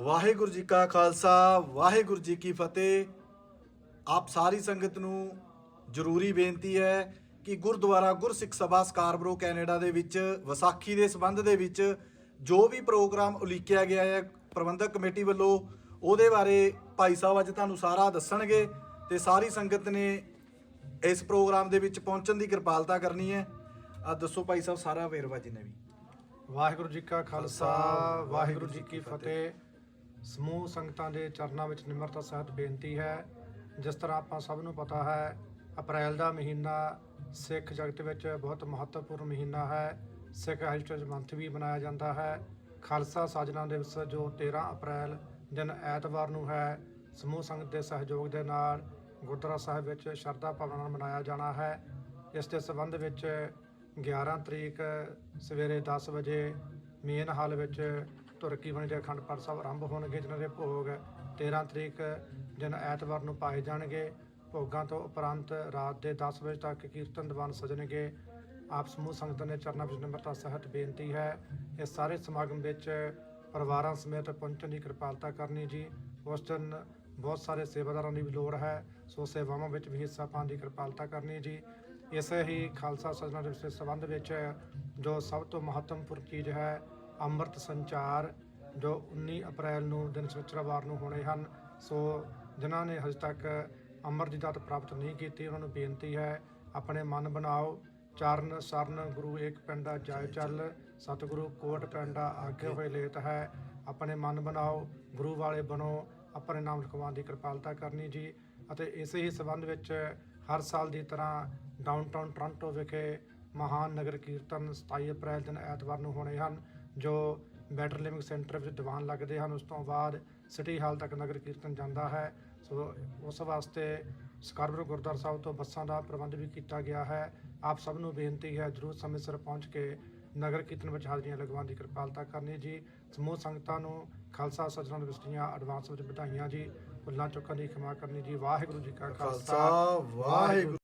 ਵਾਹਿਗੁਰੂ ਜੀ ਕਾ ਖਾਲਸਾ ਵਾਹਿਗੁਰੂ ਜੀ ਕੀ ਫਤਿਹ। ਆਪ ਸਾਰੀ ਸੰਗਤ ਨੂੰ ਜ਼ਰੂਰੀ ਬੇਨਤੀ ਹੈ ਕਿ ਗੁਰਦੁਆਰਾ ਗੁਰਸਿੱਖ ਸਭਾ ਸਕਾਰਬਰੋ ਕੈਨੇਡਾ ਦੇ ਵਿੱਚ ਵਿਸਾਖੀ ਦੇ ਸੰਬੰਧ ਦੇ ਵਿੱਚ ਜੋ ਵੀ ਪ੍ਰੋਗਰਾਮ ਉਲੀਕਿਆ ਗਿਆ ਹੈ ਪ੍ਰਬੰਧਕ ਕਮੇਟੀ ਵੱਲੋਂ ਉਹਦੇ ਬਾਰੇ ਭਾਈ ਸਾਹਿਬ ਅੱਜ ਤੁਹਾਨੂੰ ਸਾਰਾ ਦੱਸਣਗੇ ਤੇ ਸਾਰੀ ਸੰਗਤ ਨੇ ਇਸ ਪ੍ਰੋਗਰਾਮ ਦੇ ਵਿੱਚ ਪਹੁੰਚਣ ਦੀ ਕਿਰਪਾਲਤਾ ਕਰਨੀ ਹੈ। ਆ ਦੱਸੋ ਭਾਈ ਸਾਹਿਬ ਸਾਰਾ ਵੇਰਵਾ ਜੀ ਨੇ ਵੀ। ਵਾਹਿਗੁਰੂ ਜੀ ਕਾ ਖਾਲਸਾ ਵਾਹਿਗੁਰੂ ਜੀ ਕੀ ਫਤਿਹ। ਸਮੂਹ ਸੰਗਤਾਂ ਦੇ ਚਰਨਾਂ ਵਿੱਚ ਨਿਮਰਤਾ ਸਹਿਤ ਬੇਨਤੀ ਹੈ। ਜਿਸ ਤਰ੍ਹਾਂ ਆਪਾਂ ਸਭ ਨੂੰ ਪਤਾ ਹੈ, ਅਪ੍ਰੈਲ ਦਾ ਮਹੀਨਾ ਸਿੱਖ ਜਗਤ ਵਿੱਚ ਬਹੁਤ ਮਹੱਤਵਪੂਰਨ ਮਹੀਨਾ ਹੈ। ਸਿੱਖ ਹੈਰੀਟੇਜ ਮੰਥ ਵੀ ਮਨਾਇਆ ਜਾਂਦਾ ਹੈ। ਖਾਲਸਾ ਸਾਜਨਾ ਦਿਵਸ ਜੋ 13 ਅਪ੍ਰੈਲ ਦਿਨ ਐਤਵਾਰ ਨੂੰ ਹੈ, ਸਮੂਹ ਸੰਗਤ ਦੇ ਸਹਿਯੋਗ ਦੇ ਨਾਲ ਗੁਰਦੁਆਰਾ ਸਾਹਿਬ ਵਿੱਚ ਸ਼ਰਧਾ ਭਾਵਨਾ ਨਾਲ ਮਨਾਇਆ ਜਾਣਾ ਹੈ। ਇਸ ਦੇ ਸੰਬੰਧ ਵਿੱਚ 11 ਤਰੀਕ ਸਵੇਰੇ 10 ਵਜੇ ਮੇਨ ਹਾਲ ਵਿੱਚ ਤੁਰਕੀ ਬਣੀ ਦੇ ਅਖੰਡ ਪਾਠ ਸਾਹਿਬ ਆਰੰਭ ਹੋਣਗੇ, ਜਿਨ੍ਹਾਂ ਦੇ ਭੋਗ 13 ਤਰੀਕ ਦਿਨ ਐਤਵਾਰ ਨੂੰ ਪਾਏ ਜਾਣਗੇ। ਭੋਗਾਂ ਤੋਂ ਉਪਰੰਤ ਰਾਤ ਦੇ 10 ਵਜੇ ਤੱਕ ਕੀਰਤਨ ਦੀਵਾਨ ਸਜਣਗੇ। ਆਪ ਸਮੂਹ ਸੰਗਤਾਂ ਨੇ ਚਰਨਾਂ ਵਿੱਚ ਨਿਮਰਤਾ ਸਹਿਤ ਬੇਨਤੀ ਹੈ, ਇਹ ਸਾਰੇ ਸਮਾਗਮ ਵਿੱਚ ਪਰਿਵਾਰਾਂ ਸਮੇਤ ਪਹੁੰਚਣ ਦੀ ਕਿਰਪਾਲਤਾ ਕਰਨੀ ਜੀ। ਉਸ ਦਿਨ ਬਹੁਤ ਸਾਰੇ ਸੇਵਾਦਾਰਾਂ ਦੀ ਵੀ ਲੋੜ ਹੈ, ਸੋ ਸੇਵਾਵਾਂ ਵਿੱਚ ਵੀ ਹਿੱਸਾ ਪਾਉਣ ਦੀ ਕਿਰਪਾਲਤਾ ਕਰਨੀ ਜੀ। ਇਸੇ ਹੀ ਖਾਲਸਾ ਸਜਣਾ ਦਿਵਸ ਦੇ ਸੰਬੰਧ ਵਿੱਚ ਜੋ ਸਭ ਤੋਂ ਮਹੱਤਵਪੂਰਨ ਚੀਜ਼ ਹੈ ਅੰਮ੍ਰਿਤ ਸੰਚਾਰ ਜੋ 19 ਅਪ੍ਰੈਲ ਨੂੰ ਦਿਨ ਸ਼ੁੱਕਰਵਾਰ ਨੂੰ ਹੋਣੇ ਹਨ ਸੋ ਜਿਨ੍ਹਾਂ ਨੇ ਹਜੇ ਤੱਕ ਅੰਮ੍ਰਿਤ ਦੀ ਦਾਤ ਪ੍ਰਾਪਤ ਨਹੀਂ ਕੀਤੀ ਉਹਨਾਂ ਨੂੰ ਬੇਨਤੀ ਹੈ ਆਪਣੇ ਮਨ ਬਣਾਓ। ਚਰਨ ਸਰਨ ਗੁਰੂ ਏਕ ਪਿੰਡਾ ਜਾਇ ਚੱਲ। ਸਤਿਗੁਰੂ ਕੋਟ ਪਿੰਡਾ ਆਗੇ ਹੋਏ ਲੇਤ ਹੈ। ਆਪਣੇ ਮਨ ਬਣਾਓ ਗੁਰੂ ਵਾਲੇ ਬਣੋ ਆਪਣੇ ਨਾਮ ਲਿਖਵਾਉਣ ਦੀ ਕਿਰਪਾਲਤਾ ਕਰਨੀ ਜੀ। ਅਤੇ ਇਸੇ ਹੀ ਸੰਬੰਧ ਵਿੱਚ ਹਰ ਸਾਲ ਦੀ ਤਰ੍ਹਾਂ ਡਾਊਨਟਾਊਨ ਟੋਰਾਂਟੋ ਵਿਖੇ ਮਹਾਨ ਨਗਰ ਕੀਰਤਨ 27 ਅਪ੍ਰੈਲ ਦਿਨ ਐਤਵਾਰ ਨੂੰ ਹੋਣੇ ਹਨ। ਜੋ ਬੈਟਰ ਲਿਵਿੰਗ ਸੈਂਟਰ ਵਿੱਚ ਦੀਵਾਨ ਲੱਗਦੇ ਹਨ, ਉਸ ਤੋਂ ਬਾਅਦ ਸਿਟੀ ਹਾਲ ਤੱਕ ਨਗਰ ਕੀਰਤਨ ਜਾਂਦਾ ਹੈ। ਸੋ ਉਸ ਵਾਸਤੇ ਸਕਾਰਬਰੋ ਗੁਰਦੁਆਰਾ ਸਾਹਿਬ ਤੋਂ ਬੱਸਾਂ ਦਾ ਪ੍ਰਬੰਧ ਵੀ ਕੀਤਾ ਗਿਆ ਹੈ। ਆਪ ਸਭ ਨੂੰ ਬੇਨਤੀ ਹੈ, ਜਰੂਰ ਸਮੇਂ ਸਿਰ ਪਹੁੰਚ ਕੇ ਨਗਰ ਕੀਰਤਨ ਵਿੱਚ ਹਾਜ਼ਰੀਆਂ ਲਗਵਾਉਣ ਦੀ ਕਿਰਪਾਲਤਾ ਕਰਨੀ ਜੀ। ਸਮੂਹ ਸੰਗਤਾਂ ਨੂੰ ਖਾਲਸਾ ਸਜਣਾ ਦਿਵਸ ਐਡਵਾਂਸ ਵਿੱਚ ਵਧਾਈਆਂ ਜੀ। ਭੁੱਲਾਂ ਚੁੱਕਣ ਦੀ ਖਿਮਾ ਕਰਨੀ ਜੀ। ਵਾਹਿਗੁਰੂ ਜੀ ਕਾ ਖਾਲਸਾ, ਵਾਹਿਗੁਰੂ।